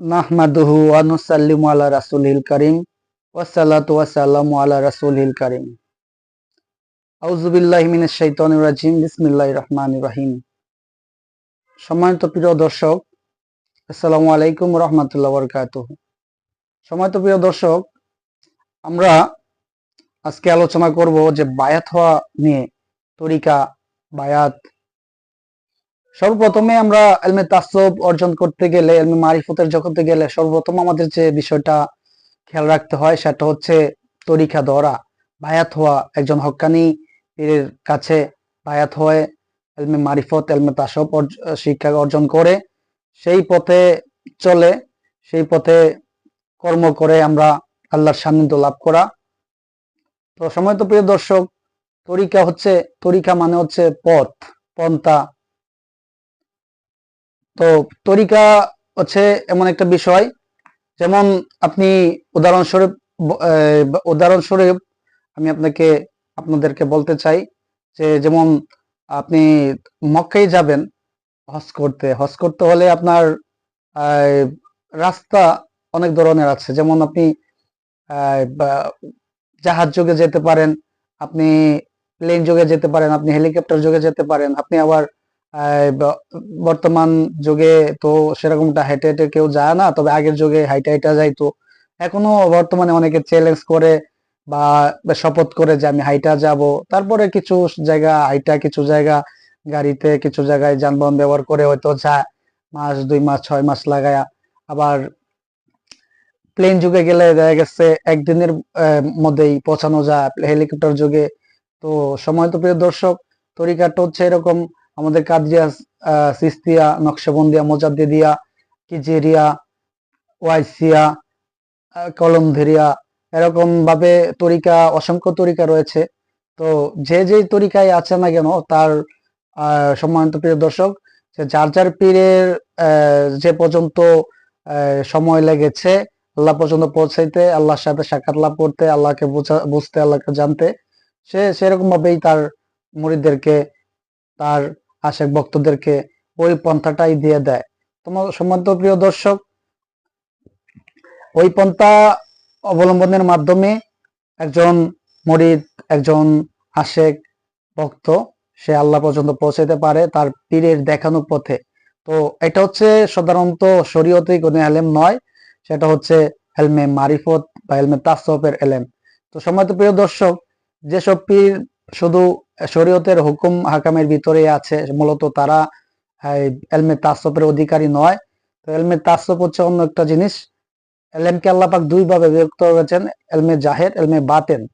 নাহমাদুহু ওয়া নুসাল্লিমু আলা রাসূলিল কারীম ওয়াসসালাতু ওয়াসসালামু আলা রাসূলিল কারীম। আউযু বিল্লাহি মিনাশ শাইতানির রাজিম, বিসমিল্লাহির রহমানির রহিম। সম্মানিত প্রিয় দর্শক, আসসালামু আলাইকুম রহমতুল্লাহ বারকাতুহু। সম্মানিত প্রিয় দর্শক, আমরা আজকে আলোচনা করব যে বায়াত হওয়া নিয়ে, তরিকা, বায়াত সর্বপ্রথমে আমরা এলমে তাসব অর্জন করতে গেলে, এলমে মারিফতের জগতে গেলে সর্বপ্রথম আমাদের যে বিষয়টা খেয়াল রাখতে হয় সেটা হচ্ছে তরিকা ধরা, বায়াত হওয়া একজন হক্কানি পীরের কাছে বায়াত হয়ে এলমে মারিফত, এলমে তাসব শিক্ষা অর্জন করে, সেই পথে চলে, সেই পথে কর্ম করে আমরা আল্লাহর সান্নিধ্য লাভ করা। তো সময় তো প্রিয় দর্শক তরিকা হচ্ছে তরিকা মানে হচ্ছে পথ, পন্থা তো তরিকা হচ্ছে এমন একটা বিষয়, যেমন আপনি উদাহরণস্বরূপ উদাহরণস্বরূপ আমি আপনাকে, আপনাদেরকে বলতে চাই যে যেমন আপনি মক্কাই যাবেন হজ করতে। হজ করতে হলে আপনার রাস্তা অনেক ধরনের আছে। যেমন আপনি জাহাজ যোগে যেতে পারেন, আপনি প্লেন যোগে যেতে পারেন, আপনি হেলিকপ্টার যোগে যেতে পারেন, আপনি আবার বর্তমান যুগে তো সেরকমটা হেঁটে হেঁটে কেউ যায় না, তবে আগের যুগে হাইটা হাইটা যাইতো এখনও বর্তমানে অনেকে চ্যালেঞ্জ করে বা শপথ করে যে আমি হাইটা যাব। তারপরে কিছু জায়গা, হাইটা কিছু জায়গা, গাড়িতে কিছু জায়গায় যানবাহন ব্যবহার করে হয়তো যায়, মাস, দুই মাস, ছয় মাস লাগায়া। আবার প্লেন যুগে গেলে দেখা গেছে একদিনের মধ্যেই পৌঁছানো যায়। হেলিকপ্টার যুগে তো সময় তো প্রিয় দর্শক তরিকাটা হচ্ছে এরকম আমাদের কাদিয়া সিস্তিয়া, নকশবন্দিয়া, মোজাদ্দিদিয়া, কিজেরিয়া, ওয়াইসিয়া কলমধেরিয়া এরকম ভাবে তরিকা, অসংখ্য তরিকা রয়েছে। তো যে যে তরিকায় আছে না কেন, তার সম্মানিত প্রিয় দর্শক যার যার পীরের যে পর্যন্ত সময় লেগেছে, আল্লাহ পর্যন্ত পৌঁছাইতে, আল্লাহর সাথে সাক্ষাৎ লাভ করতে, আল্লাহকে বুঝতে, আল্লাহকে জানতে, সে সেরকম ভাবেই তার মুরিদদেরকে, তার আশেক ভক্তদেরকে ওই পন্থাটাই দিয়ে দেয়। তোমার সম্মানিত প্রিয় দর্শক, ওই পন্থা অবলম্বনের মাধ্যমে একজন মরিদ, একজন আশেক ভক্ত, সে আল্লাহ পর্যন্ত পৌঁছাতে পারে তার পীরের দেখানো পথে। তো এটা হচ্ছে সাধারণত শরীয়তে কোনো এলেম নয়, সেটা হচ্ছে হেলমে মারিফত বা হেলমে তাসফের এলেম। তো সম্মানিত প্রিয় দর্শক, যেসব পীর শুধু শরীয়তের হুকুম হাকামের ভিতরে আছে, মূলত তারা এলমে তাসপের অধিকারী নয়। তো এলমে তাসপ হচ্ছে অন্য একটা জিনিস। এলএমকে আল্লাপাক দুই ভাবে বিভক্ত করেছেন, এলমে জাহের, এলমে বাতেন।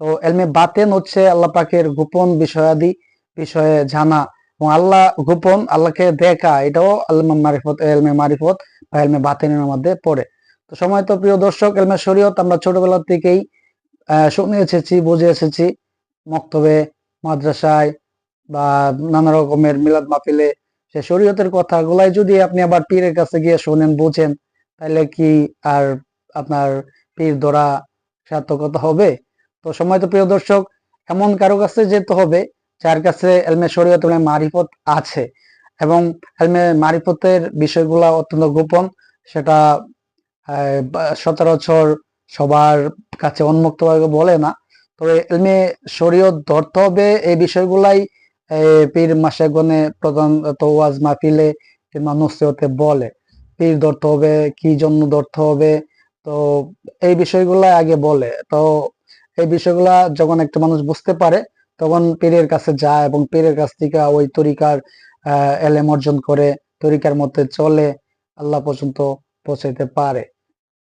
তো এলমে বাতেন হচ্ছে আল্লাহ পাকের গোপন বিষয়াদি, বিষয়ে জানা। এবং আল্লাহ গোপন, আল্লাহকে দেখা, এটাও আল্লাহ মারিফত, এলমে মারিফত বা এলমে বাতেনের মধ্যে পড়ে। তো সময় তো প্রিয় দর্শক, এলমে শরীয়ত আমরা ছোটবেলা থেকেই, আহ, শুনে এসেছি, বুঝে এসেছি। মক্তবে, মাদ্রাসায় বা নানা রকমের মিলাদ মাহফিলে সে শরীয়তের কথাগুলাই যদি আপনি আবার পীরের কাছে গিয়ে শোনেন, বুঝেন, তাহলে কি আর আপনার পীর ধরা সার্থকতা হবে? তো সময় তো প্রিয় দর্শক, এমন কারও কাছে যেতে হবে যার কাছে এলমে শরীয়ত মারিফত আছে এবং এলমে মারিফতের বিষয়গুলা অত্যন্ত গোপন। সেটা সচরাচর সবার কাছে উন্মুক্তভাবে বলে না। তবে এলমে শরীয়ত ধরতে হবে এই বিষয়গুলাই। পীর মাসে গনে প্রধানত ওয়াজ মাহফিলে কিংবা নসিহতে বলে, পীর ধরতে হবে, কি জন্য ধরতে হবে, তো এই বিষয়গুলা আগে বলে। তো এই বিষয়গুলা যখন একটা মানুষ বুঝতে পারে, তখন পীরের কাছে যায় এবং পীরের কাছ থেকে ওই তরিকার এলেম অর্জন করে, তরিকার মধ্যে চলে, আল্লাহ পর্যন্ত পৌঁছাইতে পারে।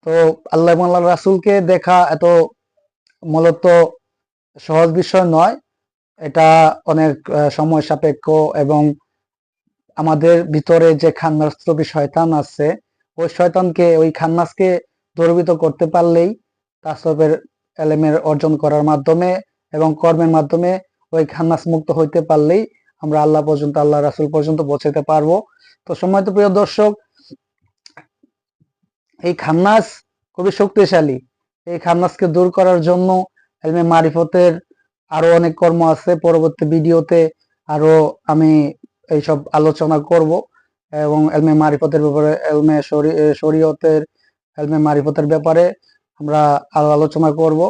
তো আল্লাহ আল্লাহ রাসুলকে দেখা এত মূলত সহজ বিষয় নয়। এটা অনেক সময় সাপেক্ষ এবং আমাদের ভিতরে যে খান্নাস্তবী শয়তান আছে, ওই শয়তানকে, ওই খান্নাসকে দূরীভূত করতে পারলেই তাসবের এলেমের অর্জন করার মাধ্যমে এবং কর্মের মাধ্যমে ওই খান্নাস মুক্ত হইতে পারলেই আমরা আল্লাহ পর্যন্ত, আল্লাহ রাসুল পর্যন্ত পৌঁছাতে পারব। তো সময় প্রিয় দর্শক, এই খান্নাস খুবই শক্তিশালী। এই খান্নাসকে দূর করার জন্য এলমে মারিফতের আরও অনেক কর্ম আছে। পরবর্তী ভিডিওতে আরও আমি এইসব আলোচনা করব এবং এলমে মারিফতের ব্যাপারে, এলমে শরীয়তের, এলমে মারিফতের ব্যাপারে আমরা আরও আলোচনা করব।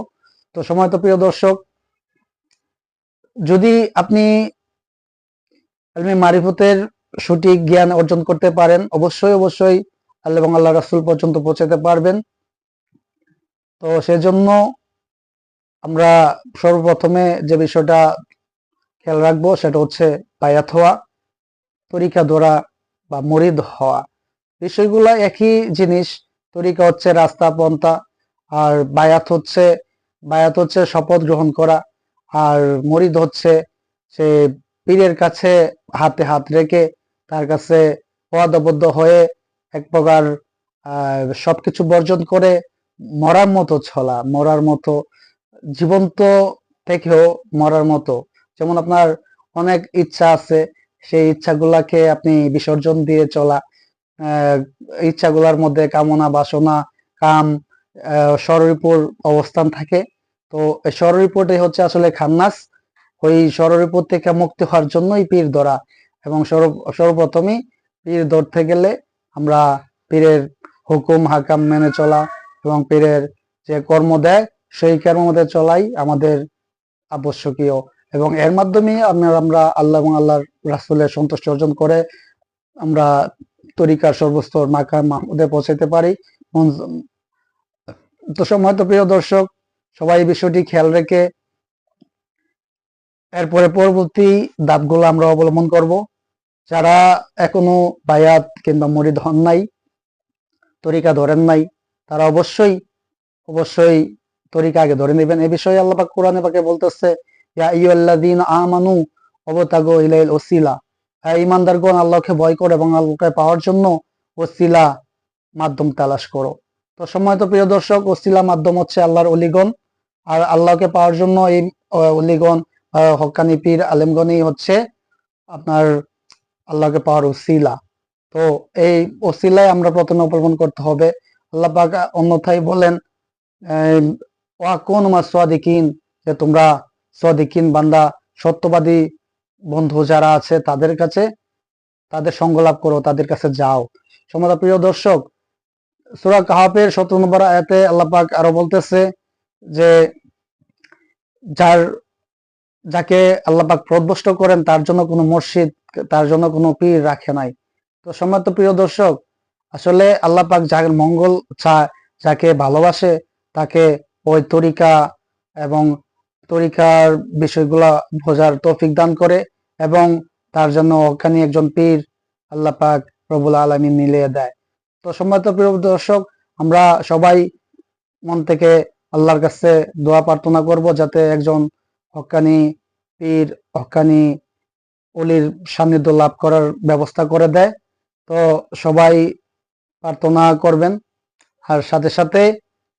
তো সময় তো প্রিয় দর্শক, যদি আপনি এলমে মারিফতের সঠিক জ্ঞান অর্জন করতে পারেন, অবশ্যই অবশ্যই আল্লাহ এবং আল্লাহ রাসূল পর্যন্ত পৌঁছাতে পারবেন। তো সেজন্য আমরা সর্বপ্রথমে যে বিষয়টা খেয়াল রাখব সেটা হচ্ছে বায়াত হওয়া, তরিকা ধরা বা মরিদ হওয়া। বিষয়গুলো একই জিনিস, তরিকা হচ্ছে রাস্তা, পন্থা, আর বায়াত হচ্ছে বায়াত হচ্ছে শপথ গ্রহণ করা, আর মরিদ হচ্ছে সে পীরের কাছে হাতে হাত রেখে তার কাছে ওয়াদাবদ্ধ হয়ে এক প্রকার সবকিছু বর্জন করে মরার মতো ছলা, মরার মতো জীবন্ত থেকেও মরার মতো। যেমন আপনার অনেক ইচ্ছা আছে সেই ইচ্ছাগুলাকে আপনি বিসর্জন দিয়ে চলা। ইচ্ছাগুলার মধ্যে কামনা বাসনা কাম আহ, স্বরূপর অবস্থান থাকে। তো এই স্বরূপটাই হচ্ছে আসলে খান্নাস। ওই স্বরূপর থেকে মুক্তি হওয়ার জন্যই পীর ধরা। এবং সর্ব- সর্বপ্রথমই পীর ধরতে গেলে আমরা পীরের হুকুম হাকাম মেনে চলা এবং পীরের যে কর্ম দেয় সেই কর্ম মধ্যে চলাই আমাদের আবশ্যকীয়। এবং এর মাধ্যমে আমরা আমরা আল্লাহ এবং আল্লাহর রাসূলের সন্তুষ্টি অর্জন করে আমরা তরিকার সর্বস্তর মাকাম মাহমুদে পৌঁছাতে পারি। তো সময় তো প্রিয় দর্শক, সবাই বিষয়টি খেয়াল রেখে এরপরে পরবর্তী ধাপগুলো আমরা অবলম্বন করব। যারা এখনও বায়াত কিংবা মরিদ হন নাই, তরিকা ধরেন নাই, তারা অবশ্যই অবশ্যই তরিকা আগে ধরে নেবেন। এ বিষয়ে আল্লাহ কোরআনে পাকে বলতেছে আমানু অবতাগু ইলাইল ওসিলা। হ্যাঁ ইমানদারগণ আল্লাহকে ভয় করো এবং আল্লাহকে পাওয়ার জন্য ওসিলা মাধ্যম তালাশ করো। তো সময় তো প্রিয় দর্শক ওসিলা মাধ্যম হচ্ছে আল্লাহর অলিগণ। আর আল্লাহকে পাওয়ার জন্য এই অলিগণ আহ, হক্কানি পীর আলেমগণই হচ্ছে আপনার আল্লাহকে পাওয়ার ওসিলা। তো এই ওসিলায় আমরা প্রথমে অবলম্বন করতে হবে। আল্লাহ অন্যথায় বলেন ওয়াকুন মা সাদিকিন, যে তোমরা সাদিকিন বান্দা, সত্যবাদী বন্ধু যারা আছে তাদের কাছে তাদের সঙ্গ লাভ করো, তাদের কাছে যাও। সমাজ প্রিয় দর্শক, সূরা কাহাফের 17 নম্বর আয়াতে আল্লাহ পাক আরও বলতেছে যে, যার, যাকে আল্লাহ পাক প্রদবষ্ট করেন তার জন্য কোনো মসজিদ, তার জন্য কোনো পীর রাখে নাই। তো সম্মানিত প্রিয় দর্শক, আসলে আল্লাহ পাক যার মঙ্গল চায়, যাকে ভালোবাসে, তাকে ওই তরিকা এবং তরিকার বিষয়গুলা বোঝার তৌফিক দান করে এবং তার জন্য ওখানে একজন পীর আল্লাহ পাক প্রবুল আলমী মিলিয়ে দেয়। তো সম্মানিত প্রিয় দর্শক, আমরা সবাই মন থেকে আল্লাহর কাছে দোয়া প্রার্থনা করব যাতে একজন হক্কানি পীর হক্কানি অলির সান্নিধ্য লাভ করার ব্যবস্থা করে দেয়। তো সবাই প্রার্থনা করবেন। আর সাথে সাথে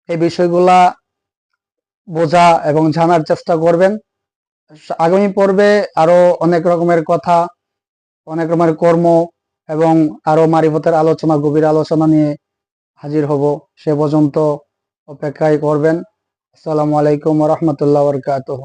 এই বিষয়গুলা বোঝা এবং জানার চেষ্টা করবেন। আগামী পর্বে আরও অনেক রকমের কথা, অনেক রকমের কর্ম এবং আরও মারিফতের আলোচনা, গভীর আলোচনা নিয়ে হাজির হব সে পর্যন্ত অপেক্ষায় করবেন। আসসালামু আলাইকুম রহমতুল্লাহ বরকাতহ।